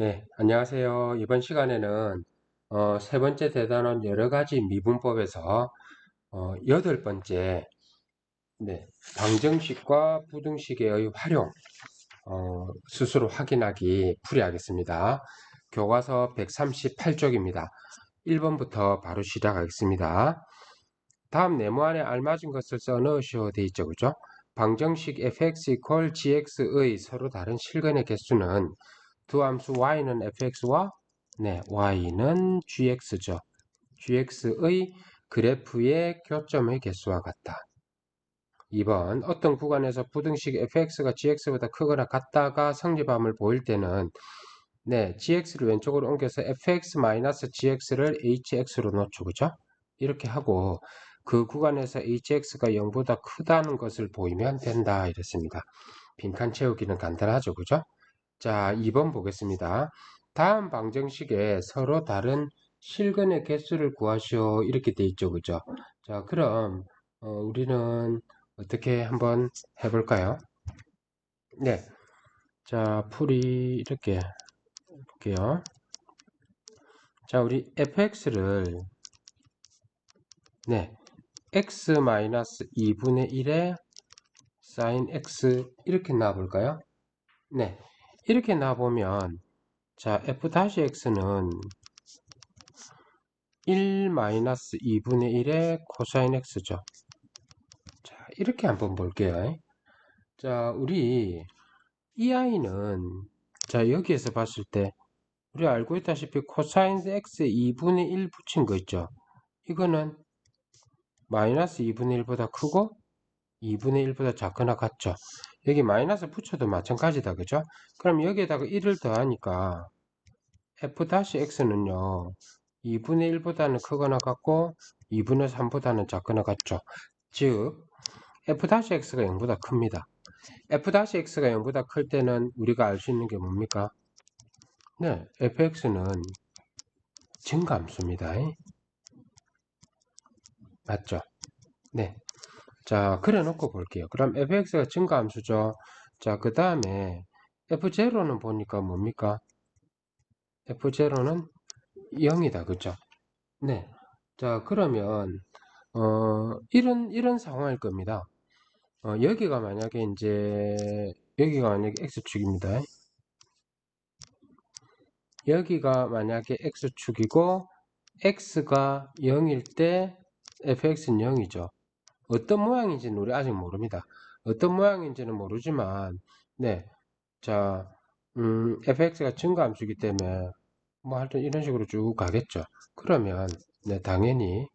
네, 안녕하세요. 이번 시간에는 어, 세 번째 대단원 여러 가지 미분법에서 어, 여덟 번째 네, 방정식과 부등식의 활용 어, 스스로 확인하기 풀이하겠습니다. 교과서 138쪽입니다. 1번부터 바로 시작하겠습니다. 다음 네모 안에 알맞은 것을 써 넣으시오 되어 있죠. 그죠? 방정식 fx equal gx의 서로 다른 실근의 개수는 두 함수 y는 fx와 네, y는 gx죠. gx의 그래프의 교점의 개수와 같다. 2번 어떤 구간에서 부등식 fx가 gx보다 크거나 같다가 성립함을 보일 때는 네, gx를 왼쪽으로 옮겨서 fx-gx를 hx로 놓죠. 그죠? 이렇게 하고 그 구간에서 hx가 0보다 크다는 것을 보이면 된다 이랬습니다. 빈칸 채우기는 간단하죠. 그죠? 자, 2번 보겠습니다. 다음 방정식에 서로 다른 실근의 개수를 구하시오. 이렇게 돼 있죠. 그죠? 자, 그럼 어, 우리는 어떻게 한번 해볼까요? 네. 자, 풀이 이렇게 볼게요. 자, 우리 fx를 네. x-2분의 1에 sin x 이렇게 놔볼까요? 네. 이렇게 놔보면 자 f-x는 1-2분의 1의 코사인 x죠. 자 이렇게 한번 볼게요. 자 우리 이 아이는 자 여기에서 봤을 때 우리 알고 있다시피 코사인 x에 2분의 1 붙인 거 있죠. 이거는 마이너스 2분의 1보다 크고 2분의 1보다 작거나 같죠. 여기 마이너스 붙여도 마찬가지다. 그죠? 그럼 여기에다가 1을 더하니까 f-x는요. 2분의 1보다는 크거나 같고 2분의 3보다는 작거나 같죠. 즉 f-x가 0보다 큽니다. f-x가 0보다 클 때는 우리가 알 수 있는 게 뭡니까? 네, fx는 증감수입니다. 맞죠? 네. 자, 그래 놓고 볼게요. 그럼 fx가 증가함수죠. 자, 그 다음에 f0는 보니까 뭡니까? f0는 0이다. 그죠? 네. 자, 그러면, 어, 이런, 이런 상황일 겁니다. 어, 여기가 만약에 이제, 여기가 만약에 x축입니다. 여기가 만약에 x축이고, x가 0일 때 fx는 0이죠. 어떤 모양인지는 우리 아직 모릅니다. 어떤 모양인지는 모르지만, 네. 자, 음, fx가 증가함수기 때문에, 뭐 하여튼 이런 식으로 쭉 가겠죠. 그러면, 네, 당연히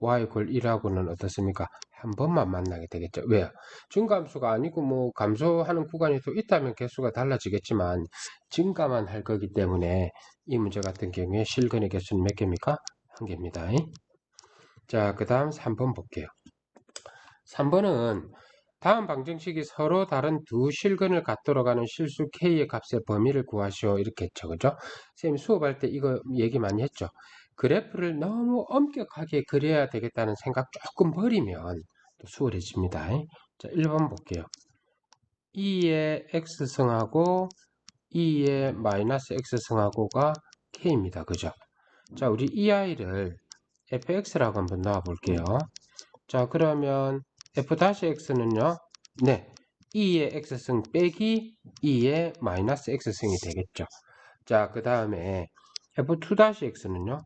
y 1하고는 어떻습니까? 한 번만 만나게 되겠죠. 왜요? 증가함수가 아니고 뭐 감소하는 구간이 또 있다면 개수가 달라지겠지만 증가만 할 거기 때문에 이 문제 같은 경우에 실근의 개수는 몇 개입니까? 한 개입니다. 자, 그 다음 3번 볼게요. 3번은 다음 방정식이 서로 다른 두 실근을 갖도록 하는 실수 k의 값의 범위를 구하시오. 이렇게 했죠. 그죠? 선생님 수업할 때 이거 얘기 많이 했죠. 그래프를 너무 엄격하게 그려야 되겠다는 생각 조금 버리면 또 수월해집니다. 자 1번 볼게요. 2의 x승하고 2의 마이너스 x승하고가 k입니다. 그죠? 자 우리 이 아이를 fx라고 한번 넣어 볼게요. 자 그러면 f-x는요. 네. 2의 x승 빼기 2의 마이너스 x승이 되겠죠. 자, 그 다음에 f2-x는요.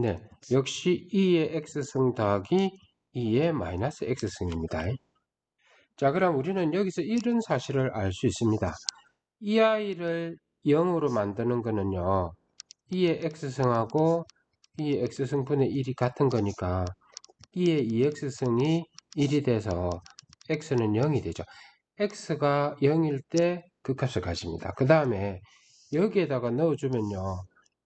네. 역시 2의 x승 더하기 2의 마이너스 x승입니다. 자, 그럼 우리는 여기서 이런 사실을 알 수 있습니다. 이 아이를 0으로 만드는 거는요. 2의 x승하고 2의 x승분의 1이 같은 거니까 2의 2x승이 1이 돼서 x는 0이 되죠. x가 0일 때 그 값을 가집니다. 그 다음에 여기에다가 넣어주면요.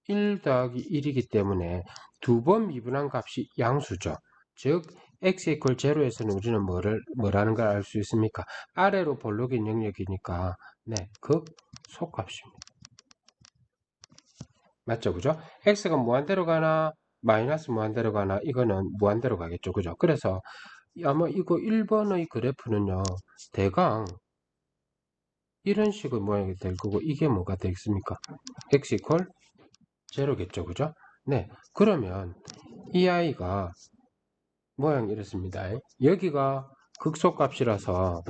1 더하기 1이기 때문에 두 번 미분한 값이 양수죠. 즉 x 이퀄 제로에서는 우리는 뭐를 뭐라는 걸 알 수 있습니까? 아래로 볼록인 영역이니까 네, 그 속값입니다. 맞죠, 그죠? x가 무한대로 가나 마이너스 무한대로 가나 이거는 무한대로 가겠죠, 그죠? 그래서 아마 이거 1번의 그래프는요 대강 이런 식의 모양이 될 거고 이게 뭐가 되겠습니까? x 이퀄 제로겠죠 그죠? 네 그러면 이 아이가 모양이 이렇습니다 여기가 극소값이라서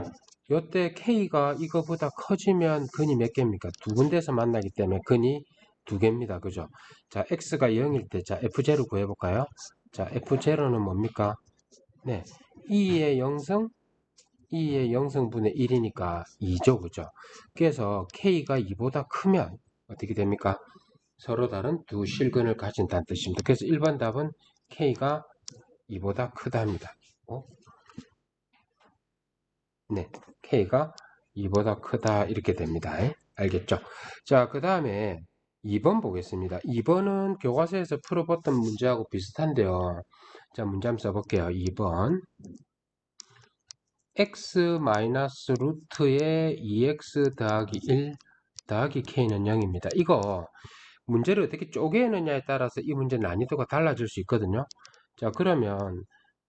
요때 k가 이거보다 커지면 근이 몇 개입니까? 두 군데서 만나기 때문에 근이 두 개입니다 그죠? 자 x가 0일 때 자 f0 구해볼까요? 자 f0는 뭡니까? 네 2의 0승 2의 0승분의 1이니까 2죠 그죠? 그래서 k가 2보다 크면 어떻게 됩니까? 서로 다른 두 실근을 가진다는 뜻입니다. 그래서 1번 답은 K가 2보다 크다 합니다. 어? 네, K가 2보다 크다 이렇게 됩니다. 알겠죠? 자, 그 다음에 2번 보겠습니다. 2번은 교과서에서 풀어봤던 문제하고 비슷한데요. 자, 문제 한번 써볼게요. 2번 x 마이너스 루트의 2x 더하기 1 더하기 k는 0입니다. 이거 문제를 어떻게 쪼개느냐에 따라서 이 문제 난이도가 달라질 수 있거든요. 자 그러면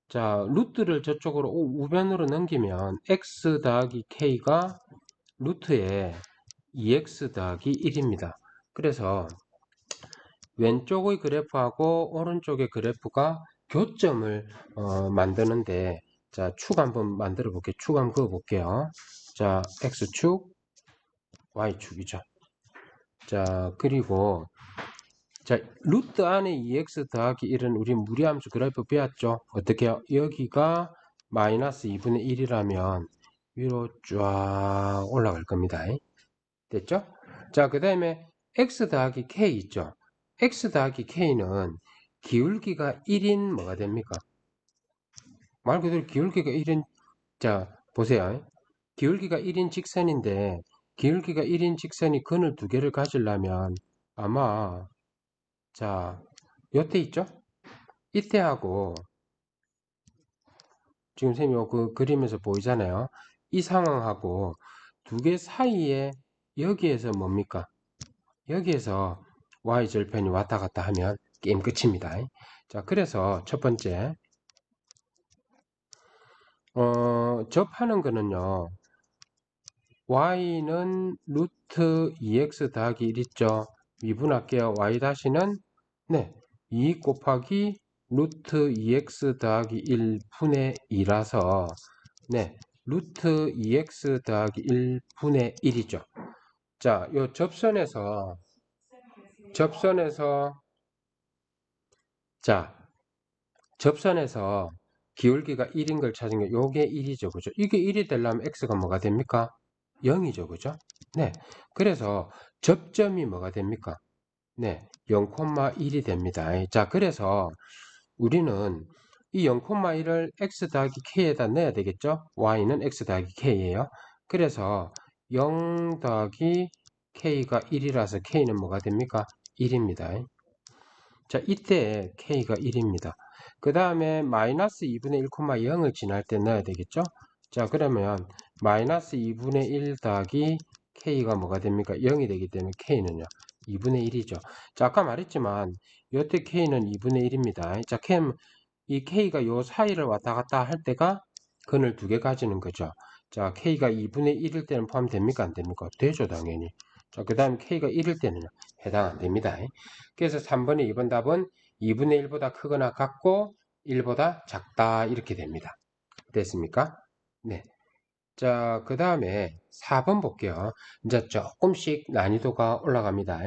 자 루트를 저쪽으로 우변으로 넘기면 x 더하기 k가 루트에 2x 더하기 1입니다. 그래서 왼쪽의 그래프하고 오른쪽의 그래프가 교점을 어, 만드는데 자 축 한번 만들어 볼게요. 축 한번 그어 볼게요. 자 x축 y축이죠. 자 그리고 자 루트 안에 2x 더하기 1은 우리 무리함수 그래프 배웠죠 어떻게 요 여기가 마이너스 2분의 1이라면 위로 쫙 올라갈 겁니다 됐죠 자 그 다음에 x 더하기 k 있죠 x 더하기 k는 기울기가 1인 뭐가 됩니까 말 그대로 기울기가 1인 자 보세요 기울기가 1인 직선인데 기울기가 1인 직선이 근을 두 개를 가지려면 아마 자 요때 있죠? 이때 하고 지금 쌤이 그 그림에서 보이잖아요. 이 상황하고 두 개 사이에 여기에서 뭡니까? 여기에서 y절편이 왔다 갔다 하면 게임 끝입니다. 자 그래서 첫 번째 어, 접하는 거는요. y는 루트 2x 더하기 1 있죠. 미분할게요. y 다시는 네, 2 곱하기 루트 2x 더하기 1분의 2라서 네, 루트 2x 더하기 1분의 1이죠. 자, 요 접선에서 접선에서 자, 접선에서 기울기가 1인 걸 찾은 게 요게 1이죠. 그죠? 이게 1이 되려면 x가 뭐가 됩니까? 0이죠. 그죠? 네. 그래서 접점이 뭐가 됩니까? 네. 0,1이 됩니다. 자, 그래서 우리는 이 0,1을 x 더하기 k에다 넣어야 되겠죠? y는 x 더하기 k예요. 그래서 0 더하기 k가 1이라서 k는 뭐가 됩니까? 1입니다. 자, 이때 k가 1입니다. 그 다음에 마이너스 2분의 1,0을 지날 때 넣어야 되겠죠? 자 그러면 마이너스 2분의 1 더하기 k가 뭐가 됩니까? 0이 되기 때문에 k는요. 2분의 1이죠. 자 아까 말했지만 요때 k는 2분의 1입니다. 자 이 k가 요 사이를 왔다 갔다 할 때가 근을 두 개 가지는 거죠. 자 k가 2분의 1일 때는 포함됩니까? 안 됩니까? 되죠 당연히. 자 그 다음 k가 1일 때는 해당 안 됩니다. 그래서 3번의 2번 답은 2분의 1보다 크거나 같고 1보다 작다 이렇게 됩니다. 됐습니까? 네. 자, 그 다음에 4번 볼게요. 이제 조금씩 난이도가 올라갑니다.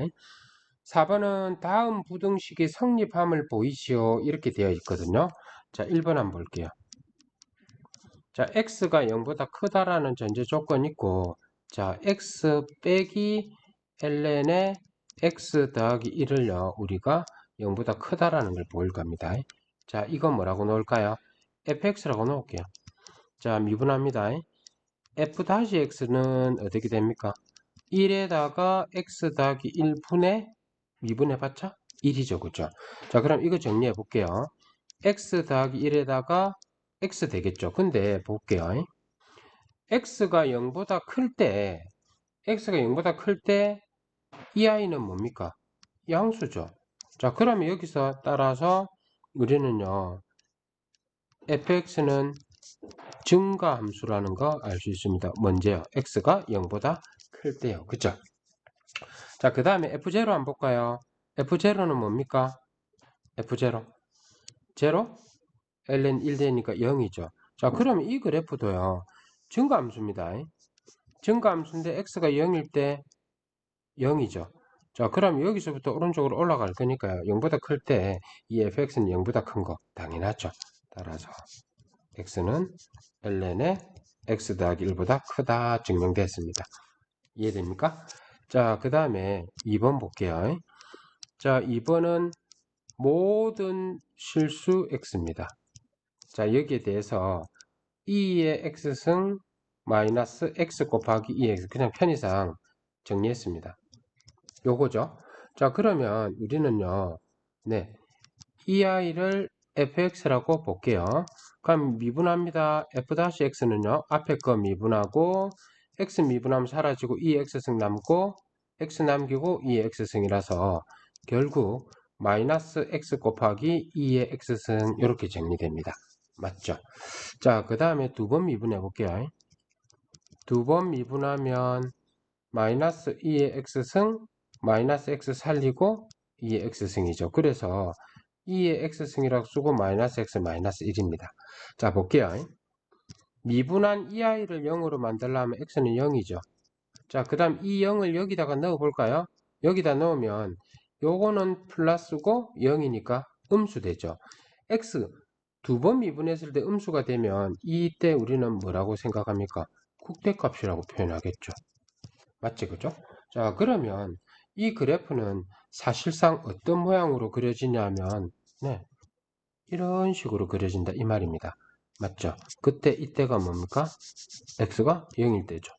4번은 다음 부등식이 성립함을 보이시오. 이렇게 되어 있거든요. 자, 1번 한번 볼게요. 자, x가 0보다 크다라는 전제 조건이 있고, 자, x 빼기 ln의 x 더하기 1을요, 우리가 0보다 크다라는 걸 보일 겁니다. 자, 이건 뭐라고 놓을까요? fx라고 놓을게요. 자, 미분합니다. f-x는 어떻게 됩니까? 1에다가 x 더하기 1분의 미분해봤자 1이죠. 그죠? 자, 그럼 이거 정리해 볼게요. x 더하기 1에다가 x 되겠죠. 근데 볼게요. x가 0보다 클 때, x가 0보다 클 때, 이 아이는 뭡니까? 양수죠. 자, 그러면 여기서 따라서 우리는요, fx는 증가 함수라는 거 알 수 있습니다. 먼저요. x가 0보다 클 때요. 그죠? 자, 그 다음에 F0 한번 볼까요? F0는 뭡니까? F0. 0? Ln 1 되니까 0이죠. 자, 그러면 이 그래프도요. 증가함수입니다. 증가함수인데 x가 0일 때 0이죠. 자, 그럼 여기서부터 오른쪽으로 올라갈 거니까요. 0보다 클 때 이 fx는 0보다 큰 거 당연하죠. 따라서 x는 ln의 x 더하기 1보다 크다 증명됐습니다. 이해됩니까? 자, 그 다음에 2번 볼게요. 자, 2번은 모든 실수 x입니다. 자, 여기에 대해서 2의 x승 마이너스 x 곱하기 2x 그냥 편의상 정리했습니다. 요거죠. 자, 그러면 우리는요. 네. 이 아이를 fx라고 볼게요. 그럼 미분합니다. f-x는요. 앞에 거 미분하고 x 미분하면 사라지고 2x승 남고 x 남기고 2x승이라서 결국 마이너스 x 곱하기 2의 x승 이렇게 정리됩니다. 맞죠? 자, 그 다음에 두 번 미분해 볼게요. 두 번 미분하면 마이너스 2의 x승 마이너스 x 살리고 2의 x승이죠. 그래서 2의 x승이라고 쓰고 마이너스 x 마이너스 1입니다. 자 볼게요. 미분한 이 아이를 0으로 만들려면 x는 0이죠. 자, 그 다음 이 0을 여기다가 넣어 볼까요? 여기다 넣으면 요거는 플러스고 0이니까 음수 되죠. x 두 번 미분했을 때 음수가 되면 이때 우리는 뭐라고 생각합니까? 국대값이라고 표현하겠죠. 맞지 그죠? 자 그러면 이 그래프는 사실상 어떤 모양으로 그려지냐면 네, 이런 식으로 그려진다 이 말입니다. 맞죠? 그때 이때가 뭡니까? x가 0일 때죠.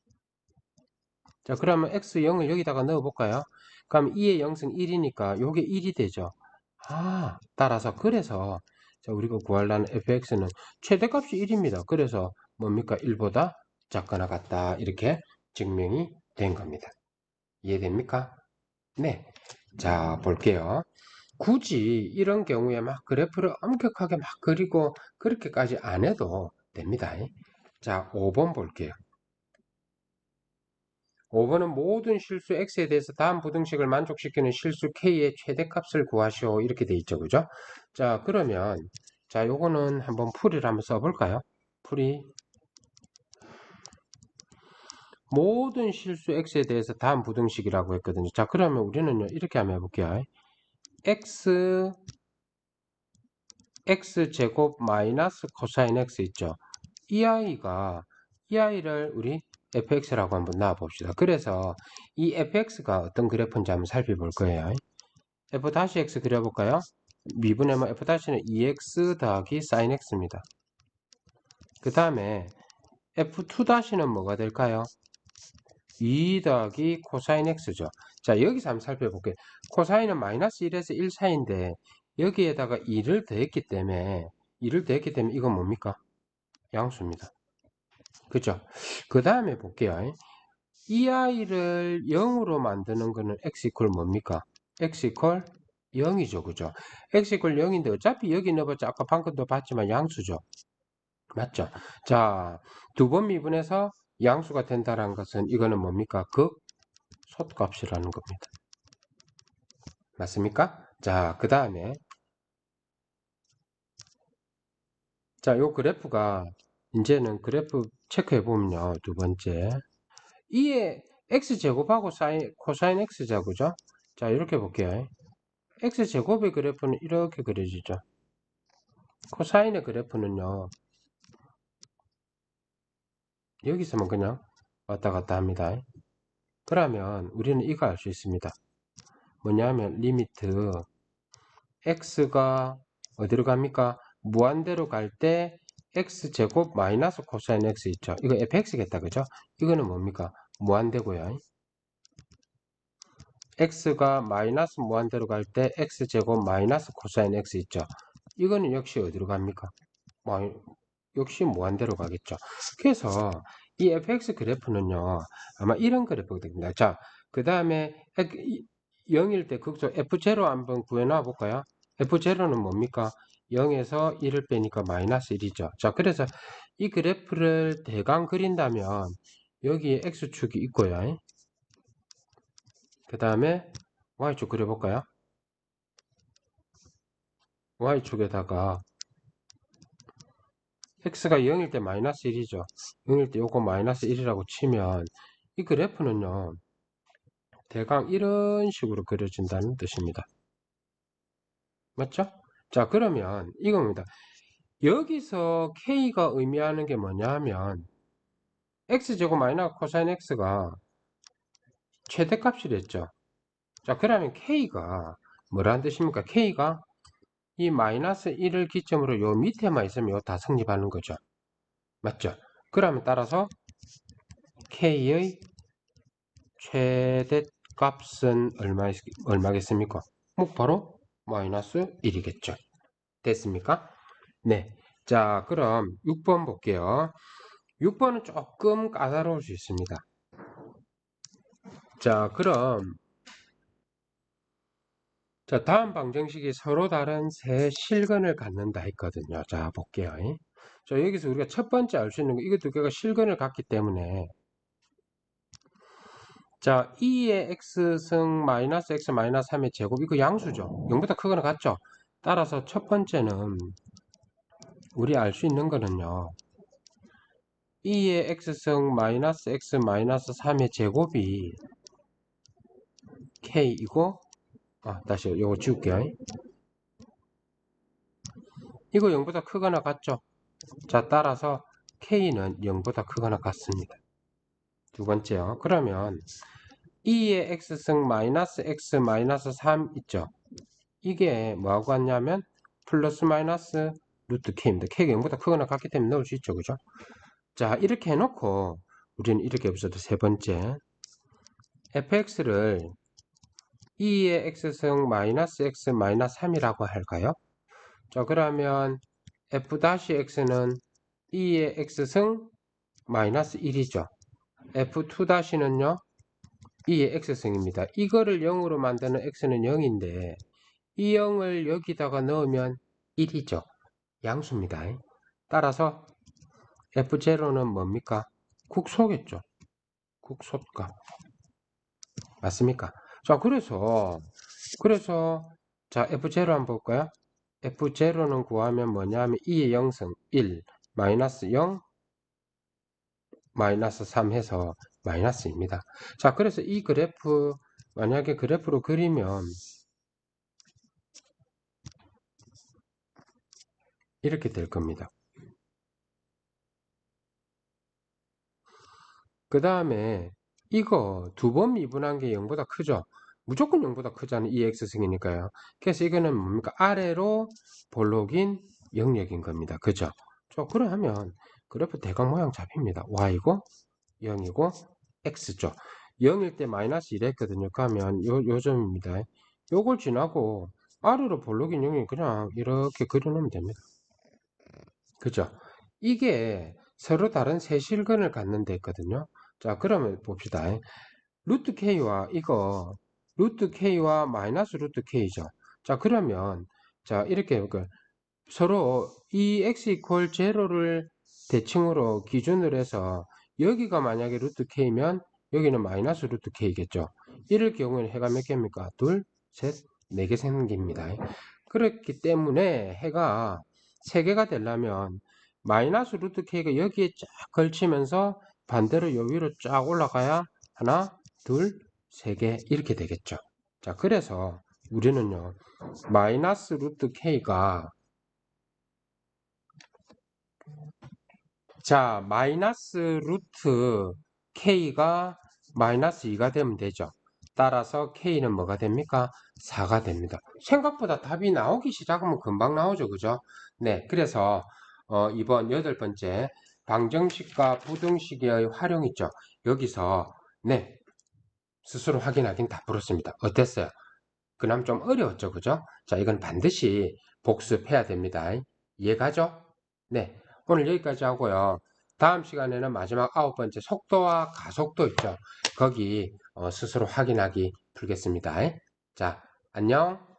자 그러면 x0을 여기다가 넣어 볼까요? 그럼 2의 0승 1이니까 요게 1이 되죠. 아 따라서 그래서 자, 우리가 구하려는 fx는 최대값이 1입니다. 그래서 뭡니까? 1보다 작거나 같다 이렇게 증명이 된 겁니다. 이해됩니까? 네. 자, 볼게요. 굳이 이런 경우에 막 그래프를 엄격하게 막 그리고 그렇게까지 안 해도 됩니다. 자, 5번 볼게요. 5번은 모든 실수 x에 대해서 다음 부등식을 만족시키는 실수 k의 최대값을 구하시오 이렇게 돼 있죠 그죠 자 그러면 자 요거는 한번 풀이를 한번 써볼까요 풀이 모든 실수 x에 대해서 다음 부등식이라고 했거든요. 자, 그러면 우리는요, 이렇게 한번 해볼게요. x, x제곱 마이너스 코사인 x 있죠. 이 아이가, 이 아이를 우리 fx라고 한번 놔봅시다. 그래서 이 fx가 어떤 그래프인지 한번 살펴볼 거예요. f-x 그려볼까요? 미분하면 f-는 2x 더하기 sin x입니다. 그 다음에 f2-는 뭐가 될까요? 2 더하기 코사인 x죠. 자 여기서 한번 살펴볼게요. 코사인은 마이너스 1에서 1 사이인데 여기에다가 2를 더했기 때문에 2를 더했기 때문에 이건 뭡니까? 양수입니다. 그죠? 그 다음에 볼게요. 이 아이를 0으로 만드는 거는 x 이퀄 뭡니까? x 이퀄 0이죠. 그죠? x 이퀄 0인데 어차피 여기 넣어봤자 아까 방금도 봤지만 양수죠. 맞죠? 자, 두 번 미분해서 양수가 된다는 것은 이거는 뭡니까? 극소값이라는 겁니다. 맞습니까? 자, 그 다음에 자, 요 그래프가 이제는 그래프 체크해 보면요. 두 번째. 이에 x제곱하고 사인, 코사인 x자고죠? 자, 이렇게 볼게요. X제곱의 그래프는 이렇게 그려지죠. 코사인의 그래프는요. 여기서만 그냥 왔다 갔다 합니다. 그러면 우리는 이거 알 수 있습니다. 뭐냐면 리미트 x가 어디로 갑니까? 무한대로 갈 때 x제곱 마이너스 코사인 x 있죠. 이거 fx겠다. 그죠? 이거는 뭡니까? 무한대고요. X가 마이너스 무한대로 갈 때 x제곱 마이너스 코사인 x 있죠. 이거는 역시 어디로 갑니까? 역시 무한대로 가겠죠. 그래서 이 fx 그래프는요. 아마 이런 그래프가 됩니다. 자, 그 다음에 0일 때 극소 f0 한번 구해놔 볼까요? f0는 뭡니까? 0에서 1을 빼니까 마이너스 1이죠. 자, 그래서 이 그래프를 대강 그린다면 여기에 x축이 있고요. 그 다음에 y축 그려볼까요? y축에다가 x가 0일 때 마이너스 1이죠. 0일 때 요거 마이너스 1이라고 치면 이 그래프는요. 대강 이런 식으로 그려진다는 뜻입니다. 맞죠? 자 그러면 이겁니다. 여기서 k가 의미하는 게 뭐냐면 x제곱 마이너스 코사인 x가 최대값이랬죠. 자 그러면 k가 뭐라는 뜻입니까? k가 이 마이너스 1을 기점으로 요 밑에만 있으면 요다 성립하는 거죠. 맞죠? 그러면 따라서 k의 최대값은 얼마, 얼마겠습니까? 뭐 바로 마이너스 1이겠죠. 됐습니까? 네. 자, 그럼 6번 볼게요. 6번은 조금 까다로울 수 있습니다. 자, 그럼 자, 다음 방정식이 서로 다른 세 실근을 갖는다 했거든요. 자, 볼게요. 자, 여기서 우리가 첫 번째 알 수 있는 거, 이거 두 개가 실근을 갖기 때문에 자, 2의 x승 마이너스 x 마이너스 3의 제곱, 이거 양수죠. 0보다 크거나 같죠? 따라서 첫 번째는 우리 알 수 있는 거는요. 2의 x승 마이너스 x 마이너스 3의 제곱이 k이고 아, 다시 요거 지울게요. 이거 0보다 크거나 같죠? 자, 따라서 K는 0보다 크거나 같습니다. 두 번째요. 그러면 2의 X승 마이너스 X 마이너스 3 있죠? 이게 뭐하고 같냐면 플러스 마이너스 루트 K입니다. K가 0보다 크거나 같기 때문에 넣을 수 있죠. 그죠? 자, 이렇게 해놓고 우리는 이렇게 해보셔도 세 번째 fx를 2의 x승 마이너스 x 마이너스 3이라고 할까요? 자 그러면 f-x는 2의 x승 마이너스 1이죠. f2-는요 2의 x승입니다. 이거를 0으로 만드는 x는 0인데 이 0을 여기다가 넣으면 1이죠. 양수입니다. 따라서 f0는 뭡니까? 국소겠죠. 국소값. 맞습니까? 자, 그래서, 그래서, 자, F0 한번 볼까요? F0는 구하면 뭐냐면 2의 0승 1, 마이너스 0, 마이너스 3 해서 마이너스입니다. 자, 그래서 이 그래프, 만약에 그래프로 그리면 이렇게 될 겁니다. 그 다음에 이거 두 번 미분한 게 0보다 크죠? 무조건 0보다 크잖아요. 2x승이니까요. 그래서 이거는 뭡니까? 아래로 볼록인 영역인 겁니다. 그죠? 저 그러면 그래프 대각 모양 잡힙니다. y고 0이고 x죠. 0일 때 마이너스 1 했거든요. 그러면 요, 요 점입니다. 요걸 지나고 아래로 볼록인 영역 그냥 이렇게 그려놓으면 됩니다. 그죠? 이게 서로 다른 세 실근을 갖는 데 있거든요. 자, 그러면 봅시다. 루트 k와 이거 루트 k와 마이너스 루트 k죠. 자, 그러면 자, 이렇게 그 서로 이 x 이퀄 제로를 대칭으로 기준으로 해서 여기가 만약에 루트 k면 여기는 마이너스 루트 k겠죠. 이럴 경우에는 해가 몇 개입니까? 둘, 셋, 네 개 생깁니다. 그렇기 때문에 해가 세 개가 되려면 마이너스 루트 k가 여기에 쫙 걸치면서 반대로 요 위로 쫙 올라가야 하나, 둘, 세 개 이렇게 되겠죠. 자, 그래서 우리는요, 마이너스 루트 k가 자, 마이너스 루트 k가 마이너스 2가 되면 되죠. 따라서 k는 뭐가 됩니까? 4가 됩니다. 생각보다 답이 나오기 시작하면 금방 나오죠. 그죠? 네, 그래서 어, 이번 여덟 번째 방정식과 부등식의 활용 있죠. 여기서 네 스스로 확인하긴 다 풀었습니다. 어땠어요? 그나마 좀 어려웠죠. 그죠? 자 이건 반드시 복습해야 됩니다. 이해가죠? 네 오늘 여기까지 하고요. 다음 시간에는 마지막 아홉 번째 속도와 가속도 있죠. 거기 어, 스스로 확인하기 풀겠습니다. 자 안녕